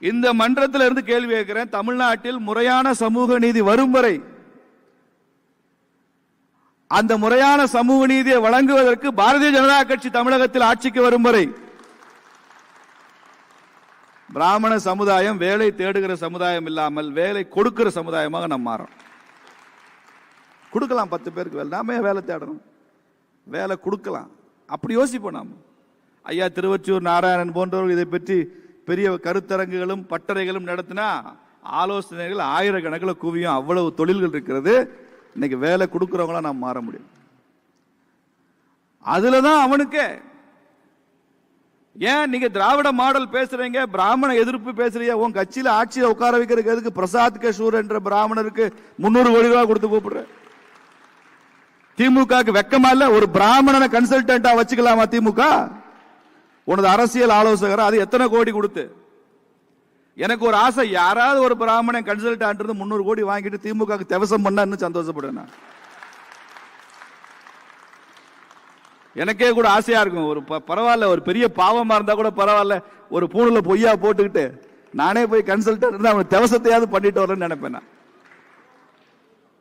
இந்த மன்றத்தில் இருந்து கேள்வி கேட்கிறேன். தமிழ்நாட்டில் முறையான சமூக நீதி வரும் வரை அந்த முறையான சமூக நீதியை வழங்குவதற்கு பாரதிய ஜனதா கட்சி தமிழகத்தில் ஆட்சிக்கு வரும் வரை பிராமண சமுதாயம் வேலை தேடுகிற சமுதாயம் இல்லாமல் வேலை கொடுக்கிற சமுதாயமாக நாம் மாறோம் கொடுக்கலாம் பத்து பேருக்கு வேலை. நாம வேலை தேடணும்? வேலை கொடுக்கலாம். அப்படி யோசிப்போம் நாம. ஐயா திருவச்சூர் நாராயணன் போன்றவர்கள் இதை பற்றி பெரிய கருத்தரங்குகளும் பட்டறைகளும் நடத்தினா ஆலோசனைகள் ஆயிரக்கணக்கில் குவியும். அவ்வளவு தொழில்கள் இருக்கிறது. இன்னைக்கு வேலை கொடுக்குறவங்களாம் நாம் மாற முடியும். அதுல தான் அவனுக்கு. ஏன் நீங்க திராவிட மாடல் பேசுறீங்க? பிராமண எதிர்ப்பு பேசுறீங்க? உன் கட்சியில் ஆட்சியை உட்கார வைக்கிறதுக்கு எதுக்கு பிரசாத் கிஷோர் என்ற பிராமணருக்கு முன்னூறு கோடி ரூபாய் கொடுத்து கூப்பிடுற? திமுக வெக்கமா இல்ல? ஒரு பிராமணனை கன்சல்டன்டா வச்சுக்கலாமா திமுக? உனது அரசியல் ஆலோசகர் அது எத்தனை கோடி கொடுத்து? எனக்கு ஒரு ஆசை யாராவது ஒரு பிராமணன் கன்சல்டன்ட் இருந்து முந்நூறு கோடி வாங்கிட்டு திமுக தவசம் பண்ணா இன்னும் சந்தோஷப்படுவேன் நான். எனக்கே கூட ஆசையா இருக்கும். ஒரு ப- பரவாயில்ல ஒரு பெரிய பாவமா இருந்தா கூட பரவாயில்ல. ஒரு பூணுல பொய்யா போட்டுக்கிட்டு நானே போய் கன்சல்டன்ட் இருந்து அவன் தவசத்தையாவது பண்ணிட்டு வரேன்னு நினைப்பேன் நான்.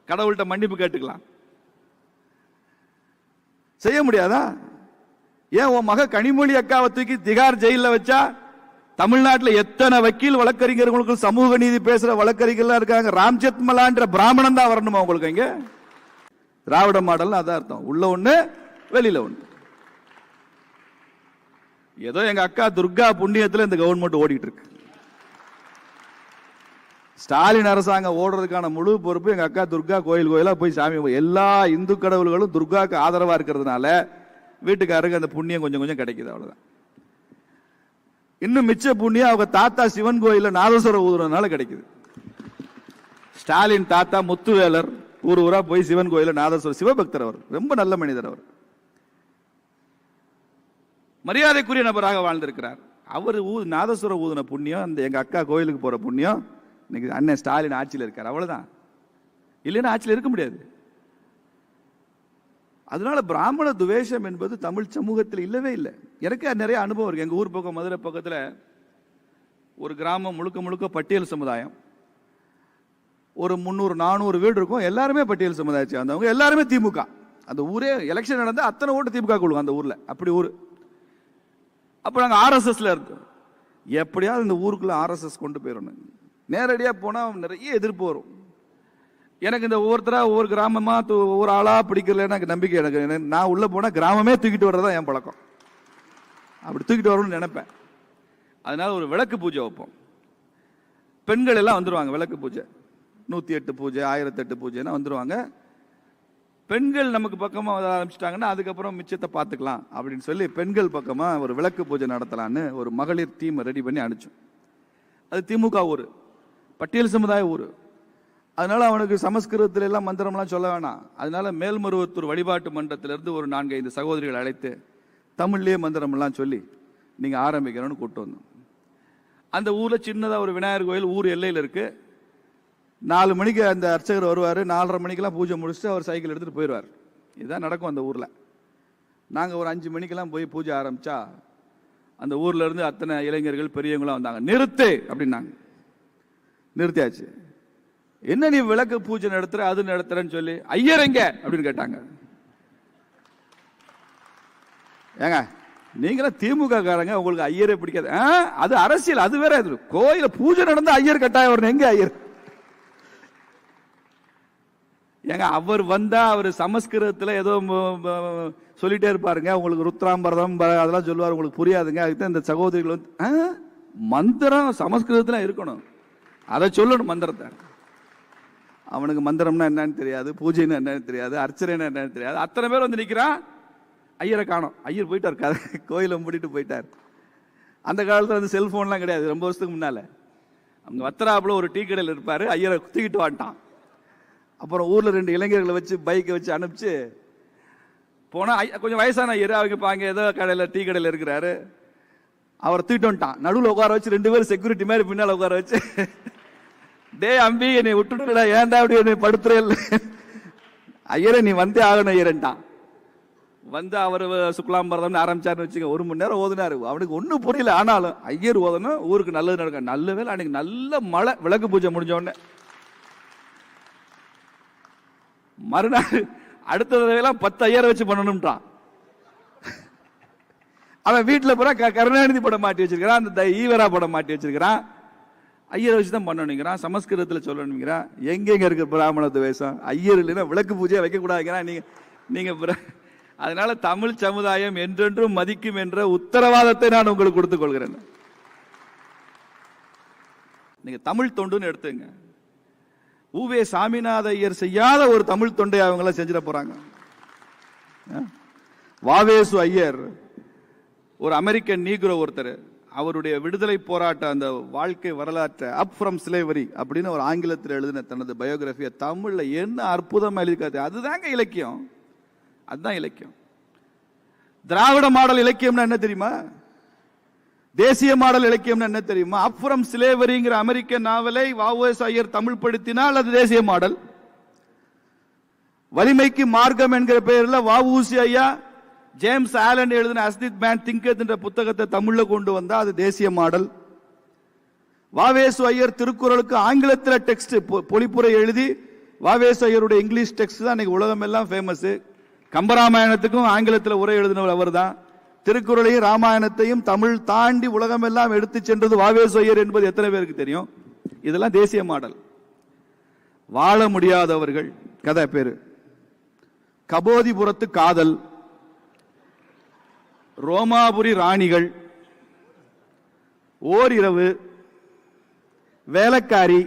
கடவுள்கிட்ட மன்னிப்பு கேட்டுக்கலாம். செய்ய முடியாதா? ஏன் உன் மக கனிமொழி அக்காவை தூக்கி திகார் ஜெயில வச்சா? தமிழ்நாட்டில் எத்தனை வக்கீல் வழக்கறிஞர்களுக்கு சமூக நீதி பேசுற வழக்கறிஞர்கள்லாம் இருக்காங்க? ராம்ஜெத்மலான்ற பிராமணன் தான் வரணுமா உங்களுக்கு இங்க திராவிட மாடல் அதான் அர்த்தம். உள்ள ஒண்ணு வெளியில ஒண்ணு. ஏதோ எங்க அக்கா துர்கா புண்ணியத்தில் இந்த கவர்மெண்ட் ஓடிட்டு இருக்கு. ஸ்டாலின் அரசாங்கம் ஓடுறதுக்கான முழு பொறுப்பு எங்க அக்கா துர்கா கோயில் கோயிலா போய் சாமி எல்லா இந்து கடவுள்களும் துர்காக்கு ஆதரவா இருக்கிறதுனால வீட்டுக்காரருக்கு அந்த புண்ணியம் கொஞ்சம் கொஞ்சம் கிடைக்குது அவ்வளவுதான். இன்னும் மிச்ச புண்ணியம் அவங்க தாத்தா சிவன் கோயிலில் நாதஸ்வரம் ஊதுறதுனால கிடைக்குது. ஸ்டாலின் தாத்தா முத்துவேலர் ஊர் ஊரா போய் சிவன் கோயிலில் நாதஸ்வரம் சிவபக்தர் அவர் ரொம்ப நல்ல மனிதர் அவர். மரியாதைக்குரிய நபராக வாழ்ந்திருக்கிறார். அவர் ஊ நாதஸ்வரம் ஊதுன புண்ணியம் அந்த எங்க அக்கா கோயிலுக்கு போற புண்ணியம் இன்னைக்கு அண்ணன் ஸ்டாலின் ஆட்சியில் இருக்கார் அவ்வளவுதான். இல்லைன்னா ஆட்சியில் இருக்க முடியாது. அதனால பிராமண துவேஷம் என்பது தமிழ் சமூகத்தில் இல்லவே இல்லை. எனக்கு நிறைய அனுபவம் இருக்கு. எங்க ஊர் பக்கம் மதுரை பக்கத்தில் ஒரு கிராமம் முழுக்க முழுக்க பட்டியல் சமுதாயம். ஒரு முந்நூறு நானூறு வீடு இருக்கும். எல்லாருமே பட்டியல் சமுதாயத்தை சேர்ந்தவங்க எல்லாருமே திமுக. அந்த ஊரே எலெக்ஷன் நடந்தால் அத்தனை ஓட்டு திமுக கொடுக்கும் அந்த ஊரில். அப்படி ஊர். அப்போ நாங்கள் ஆர்எஸ்எஸ்ல இருக்கோம் எப்படியாவது இந்த ஊருக்குள்ள ஆர்எஸ்எஸ் கொண்டு போயிடணும் நேரடியாக போனால் நிறைய எதிர்ப்பு வரும். எனக்கு இந்த ஒவ்வொருத்தரா ஒவ்வொரு கிராமமா ஒவ்வொரு ஆளா பிடிக்கல எனக்கு நம்பிக்கை எனக்கு. நான் உள்ள போனா கிராமமே தூக்கிட்டு வர்றதா என் பழக்கம். அப்படி தூக்கிட்டு வரணும்னு நினைப்பேன். அதனால ஒரு விளக்கு பூஜை வைப்போம். பெண்கள் எல்லாம் வந்துருவாங்க விளக்கு பூஜை. நூத்தி எட்டு பூஜை ஆயிரத்தி எட்டு பூஜைன்னா வந்துருவாங்க. பெண்கள் நமக்கு பக்கமா வர ஆரம்பிச்சிட்டாங்கன்னா அதுக்கப்புறம் மிச்சத்தை பார்த்துக்கலாம் அப்படின்னு சொல்லி பெண்கள் பக்கமா ஒரு விளக்கு பூஜை நடத்தலான்னு ஒரு மகளிர் டீம் ரெடி பண்ணி அனுப்பிச்சோம். அது திமுக ஊர். பட்டியல் சமுதாய ஊர். அதனால் அவனுக்கு சமஸ்கிருதத்தில் எல்லாம் மந்திரம்லாம் சொல்ல வேணாம். அதனால் மேல்மருவத்தூர் வழிபாட்டு மன்றத்திலிருந்து ஒரு நான்கு ஐந்து சகோதரிகள் அழைத்து தமிழ்லேயே மந்திரமெல்லாம் சொல்லி நீங்கள் ஆரம்பிக்கணும்னு கூப்பிட்டு வந்தோம். அந்த ஊரில் சின்னதாக ஒரு விநாயகர் கோயில் ஊர் எல்லையில் இருக்குது நாலு மணிக்கு அந்த அர்ச்சகர் வருவார். நாலரை மணிக்கெல்லாம் பூஜை முடிச்சுட்டு அவர் சைக்கிள் எடுத்துட்டு போயிடுவார். இதுதான் நடக்கும் அந்த ஊரில். நாங்கள் ஒரு அஞ்சு மணிக்கெல்லாம் போய் பூஜை ஆரம்பித்தா அந்த ஊர்லேருந்து அத்தனை இளைஞர்கள் பெரியவங்களாம் வந்தாங்க. நிறுத்து! அப்படின்னாங்க. நிறுத்தியாச்சு. என்ன நீ விளக்கு பூஜை நடத்துற அது நடத்துறேன்னு சொல்லி ஐயர் எங்க அப்படின்னு கேட்டாங்க. ஏங்க நீங்களும் திமுக காரங்க உங்களுக்கு ஐயரே பிடிக்காது. அது அரசியல் அது வேற இது. கோயில பூஜை நடந்தா ஐயர் கட்டாயம் வரணும் எங்க ஐயர்? ஏங்க அவர் வந்தா அவர் சமஸ்கிருதத்துல ஏதோ சொல்லிட்டே இருப்பாருங்க. உங்களுக்கு ருத்ராம்பரதம் அதெல்லாம் சொல்லுவார் உங்களுக்கு புரியாதுங்க. அதுக்கு இந்த சகோதரிகள் வந்து மந்திரம் சமஸ்கிருதத்துல இருக்கணும். அதை சொல்லணும் மந்திரத்தை. அவனுக்கு மந்திரம்னா என்னன்னு தெரியாது பூஜைன்னு என்னன்னு தெரியாது அர்ச்சனைனா என்னன்னு தெரியாது. அத்தனை பேர் வந்து நிற்கிறான் ஐயரை காணோம். ஐயர் போயிட்டார் கதை கோயிலை மூடிட்டு போயிட்டார். அந்த காலத்தில் வந்து செல்ஃபோன்லாம் கிடையாது ரொம்ப வருஷத்துக்கு முன்னால். அவங்க வத்தராப்புல ஒரு டீ கடையில் இருப்பார் ஐயரை தூக்கிட்டு வந்துட்டான். அப்புறம் ஊரில் ரெண்டு இளைஞர்களை வச்சு பைக்கை வச்சு அனுப்பிச்சு போனால் கொஞ்சம் வயசான ஐயர் அவங்க இப்போ அங்கே ஏதோ கடையில் டீ கடையில் இருக்கிறாரு. அவரை தூக்கிட்டு வந்துட்டான். நடுவில் உட்கார வச்சு ரெண்டு பேரும் செக்யூரிட்டி மாதிரி பின்னால் உட்கார வச்சு டேய் அம்பி என்னை விட்டுட்டுடா ஏன்டா அப்படி என்னை படுத்துறே ஐயரே நீ வந்தே ஆகணும் ஐயரன்ட்டான் வந்து அவர் சுக்லாம்பரதம்னு ஆரம்பிச்சாருன்னு வச்சுக்க ஒரு மணி நேரம் ஓதுனாரு. அவனுக்கு ஒன்றும் புரியல. ஆனாலும் ஐயர் ஓதணும் ஊருக்கு நல்லது நடக்கும். நல்ல வேலை அன்னைக்கு நல்ல மழை விளக்கு பூஜை முடிஞ்ச உடனே. மறுநாள் அடுத்த தடவைலாம் பத்து ஐயரை வச்சு பண்ணணும்ன்றான். அவன் வீட்டில் பூரா க- கருணாநிதி படம் மாட்டி வச்சிருக்கிறான். அந்த த- ஈவரா படம் மாட்டி வச்சிருக்கிறான். ஐயரை வச்சு தான் பண்ணணுங்கிறான் சமஸ்கிருதத்தில் சொல்லணுங்கிறான் எங்கெங்க இருக்க பிராமண துவேஷம் ஐயர் இல்லைன்னா விளக்கு பூஜையை வைக்கக்கூடாதுங்கிறான் நீங்க நீங்க அதனால தமிழ் சமுதாயம் என்றென்றும் மதிக்கும் என்ற உத்தரவாதத்தை நான் உங்களுக்கு கொடுத்துக் கொள்கிறேன். நீங்க தமிழ் தொண்டுன்னு எடுத்துங்க. ஊவே சாமிநாத ஐயர் செய்யாத ஒரு தமிழ் தொண்டை அவங்கள செஞ்சிட போறாங்க. ஆ? வாவேசு ஐயர் ஒரு அமெரிக்கன் நீக்ரோ ஒருத்தர். அவருடைய விடுதலை போராட்ட அந்த வாழ்க்கை வரலாற்றை அப் ஃப்ரம் சிலைவரி அப்படின்னு ஒரு ஆங்கிலத்தில் எழுதின தனது பயோகிராஃபியை தமிழில் என்ன அற்புதமாக எழுதிக்காது அதுதாங்க இலக்கியம். அதுதான் இலக்கியம். திராவிட மாடல் இலக்கியம்னா என்ன தெரியுமா? தேசிய மாடல் இலக்கியம்னா என்ன தெரியுமா? அப் ஃப்ரம் சிலேவரிங்கிற அமெரிக்க நாவலை வாவோஸ் ஐயர் தமிழ் படுத்தினால் அது தேசிய மாடல். வலிமைக்கு மார்க்கம் என்கிற பெயரில் வஉசி ஐயா ஜேம்ஸ் ஆலன் எழுதின அஸ்தித் மேன் திங்கத் என்ற புத்தகத்தை தமிழ்ல கொண்டு வந்தா அது தேசிய மாடல். வாவேசு ஐயர் திருக்குறளுக்கு ஆங்கிலத்தில் டெக்ஸ்ட் பொலிப்புரை எழுதி வாவேசு ஐயருடைய இங்கிலீஷ் டெக்ஸ்ட் தான் இன்னைக்கு உலகம் எல்லாம் ஃபேமஸ் கம்பராமாயணத்துக்கும் ஆங்கிலத்தில் உரை எழுதினவர் அவர்தான். திருக்குறளையும் ராமாயணத்தையும் தமிழ் தாண்டி உலகம் எல்லாம் எடுத்து சென்றது வாவேசு ஐயர் என்பது எத்தனை பேருக்கு தெரியும்? இதெல்லாம் தேசிய மாடல். வாழ முடியாதவர்கள் கதை பேரு. கபோதிபுரத்து காதல். ரோமாபுரி ராணிகள் ஓரிரவு வேலைக்காரி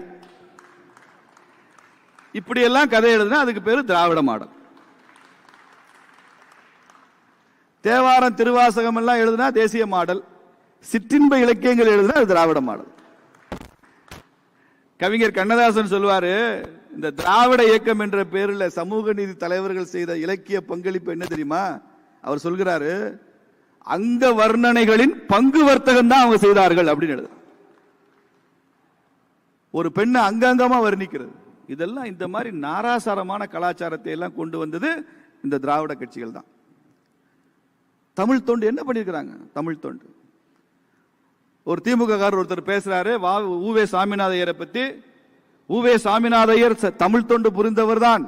இப்படியெல்லாம் கதை எழுதுனா அதுக்கு பேர் திராவிட மாடல். தேவாரம் திருவாசகம் எல்லாம் எழுதுனா தேசிய மாடல். சிற்றின்ப இலக்கியங்கள் எழுதுனா அது திராவிட மாடல். கவிஞர் கண்ணதாசன் சொல்வாரு இந்த திராவிட இயக்கம் என்ற பேரில் சமூக நீதி தலைவர்கள் செய்த இலக்கிய பங்களிப்பு என்ன தெரியுமா? அவர் சொல்கிறாரு அங்க வர்ணனைகளின் பங்கு வர்த்தகம் தான் அவங்க செய்தார்கள் அப்படின்னு எழுது ஒரு பெண்ணை அங்கங்கமா வர்ணிக்கிறது. இதெல்லாம் இந்த மாதிரி நாராசாரமான கலாச்சாரத்தை எல்லாம் கொண்டு வந்தது இந்த திராவிட கட்சிகள் தான். தமிழ் தொண்டு என்ன பண்ணியிருக்கிறாங்க? தமிழ் தொண்டு. ஒரு திமுககாரர் ஒருத்தர் பேசுறாரு வா ஊவே சாமிநாதையரை பத்தி. ஊவே சாமிநாதையர் தமிழ் தொண்டு புரிந்தவர் தான்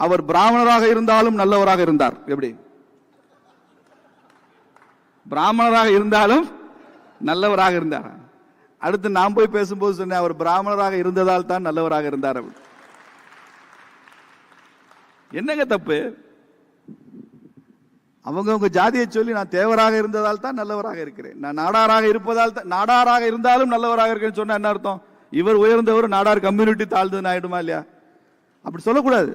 அவர் பிராமணராக இருந்தாலும் நல்லவராக இருந்தார். எப்படி? பிராமணராக இருந்தாலும் நல்லவராக இருந்தார். அடுத்து நான் போய் பேசும்போது சொன்னேன் அவர் பிராமணராக இருந்ததால் தான் நல்லவராக இருந்தார் அவர். என்னங்க தப்பு? அவங்கவங்க ஜாதியை சொல்லி நான் தேவராக இருந்ததால் தான் நல்லவராக இருக்கிறேன். நான் நாடாராக இருப்பதால் தான் நாடாராக இருந்தாலும் நல்லவராக இருக்கேன்னு சொன்னா என்ன அர்த்தம்? இவர் உயர்ந்தவர் நாடார் கம்யூனிட்டி தாழ்ந்ததுன்னு ஆயிடுமா இல்லையா? அப்படி சொல்லக்கூடாது.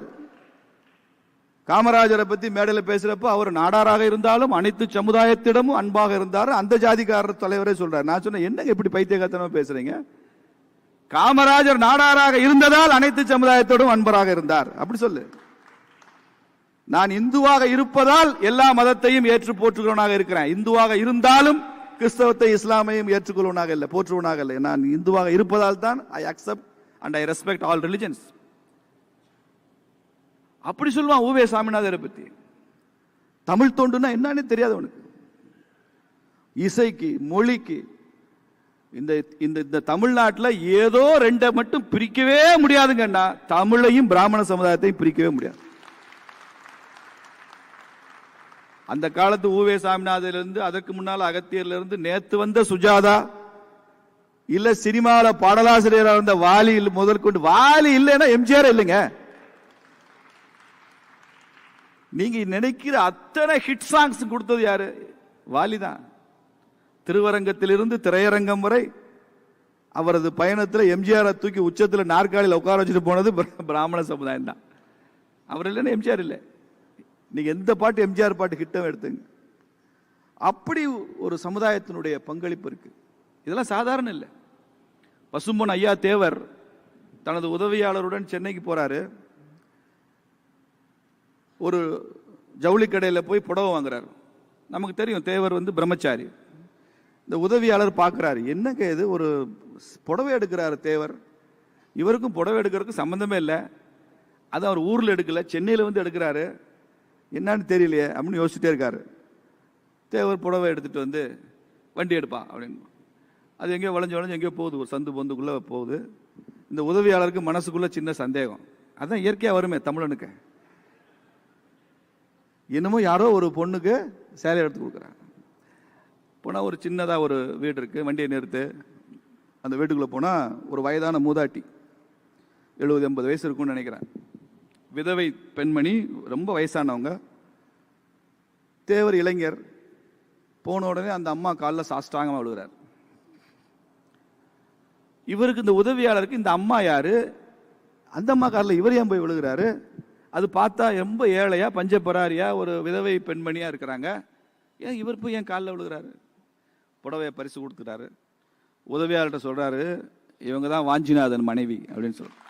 காமராஜரை பத்தி மேடையில் பேசுறப்போ அவர் நாடாராக இருந்தாலும் அனைத்து சமுதாயத்திடமும் அன்பாக இருந்தார். அந்த ஜாதிக்காரர் தலைவரே சொல்றாரு. நான் சொன்னேன் என்னங்க இப்படி பைத்தியகாரத்தனமா பேசுறீங்க? காமராஜர் நாடாராக இருந்ததால் அனைத்து சமுதாயத்தோடும் அன்பராக இருந்தார். அப்படி சொல்லு. நான் இந்துவாக இருப்பதால் எல்லா மதத்தையும் ஏற்று போற்றுகிறவனாக இருக்கிறேன். இந்துவாக இருந்தாலும் கிறிஸ்தவத்தை இஸ்லாமையும் ஏற்றுக்கொள்வனாக இல்லை போற்றுவனாக இல்லை. நான் இந்துவாக இருப்பதால் தான் I accept and I respect all religions அப்படி சொல்லுவான் ஊவே சாமிநாதரை பற்றி தமிழ் தொண்டுனா என்னன்னு தெரியாது அவனுக்கு. இசைக்கு மொழிக்கு இந்த இந்த இந்த தமிழ்நாட்டில் ஏதோ ரெண்டை மட்டும் பிரிக்கவே முடியாதுங்கன்னா தமிழையும் பிராமண சமுதாயத்தையும் பிரிக்கவே முடியாது. அந்த காலத்து ஊவே சாமிநாதிலிருந்து அதற்கு முன்னால் அகத்தியர்லேருந்து நேற்று வந்த சுஜாதா இல்லை சினிமாவில் பாடலாசிரியராக இருந்த வாலி முதற்கொண்டு வாலி இல்லைன்னா எம்ஜிஆர் இல்லைங்க. நீங்க நினைக்கிற அத்தனை ஹிட் சாங்ஸ் கொடுத்தது யாரு? வாலிதான் திருவரங்கத்திலிருந்து திரையரங்கம் வரை அவரது பயணத்தில் எம்ஜிஆரை தூக்கி உச்சத்தில் நாற்காலியில் உட்கார வச்சுட்டு போனது பிராமண சமுதாயம் தான். அவர் இல்லைன்னா எம்ஜிஆர் இல்லை. நீங்கள் எந்த பாட்டு எம்ஜிஆர் பாட்டு ஹிட்டம் எடுத்துங்க. அப்படி ஒரு சமுதாயத்தினுடைய பங்களிப்பு இருக்கு. இதெல்லாம் சாதாரண இல்லை. பசும்பொன் ஐயா தேவர் தனது உதவியாளருடன் சென்னைக்கு போறாரு. ஒரு ஜவுளி கடையில் போய் புடவை வாங்குறாரு. நமக்கு தெரியும் தேவர் வந்து பிரம்மச்சாரி. இந்த உதவியாளர் பார்க்குறாரு என்னங்க இது? ஒரு புடவை எடுக்கிறாரு தேவர். இவருக்கும் புடவை எடுக்கிறதுக்கு சம்மந்தமே இல்லை. அது அவர் ஊரில் எடுக்கல சென்னையில் வந்து எடுக்கிறாரு. என்னன்னு தெரியலையே அப்படின்னு யோசிச்சுட்டே இருக்காரு. தேவர் புடவை எடுத்துகிட்டு வந்து வண்டி எடுப்பா அப்படின்னு. அது எங்கேயோ வளைஞ்சு வளைஞ்சு எங்கேயோ போகுது ஒரு சந்து பொந்துக்குள்ளே போகுது. இந்த உதவியாளருக்கு மனசுக்குள்ளே சின்ன சந்தேகம். அதுதான் இயற்கையாக வருமே தமிழனுக்கு. இன்னமும் யாரோ ஒரு பொண்ணுக்கு சேலை எடுத்து கொடுக்குறாங்க. போனால் ஒரு சின்னதாக ஒரு வீடு இருக்குது வண்டியை நிறுத்து. அந்த வீட்டுக்குள்ளே போனால் ஒரு வயதான மூதாட்டி எழுபது எண்பது வயசு இருக்கும்னு நினைக்கிறேன். விதவை பெண்மணி ரொம்ப வயசானவங்க. தேவர் இளைஞர். போன உடனே அந்த அம்மா காலில் சாஷ்டாங்கமாக விழுகிறார். இவருக்கு இந்த உதவியாளருக்கு இந்த அம்மா யாரு? அந்த அம்மா காலில் இவர் ஏன் போய் விழுகிறாரு? அது பார்த்தா ரொம்ப ஏழையா பஞ்சபராரியா ஒரு விதவை பெண்மணியாக இருக்கிறாங்க. ஏன் இவர் போய் என் காலில் விழுகிறாரு? புடவையை பரிசு கொடுத்துட்டாரு. உதவியாளர்கிட்ட சொல்கிறாரு இவங்க தான் வாஞ்சிநாதன் மனைவி அப்படின்னு சொல்கிறார்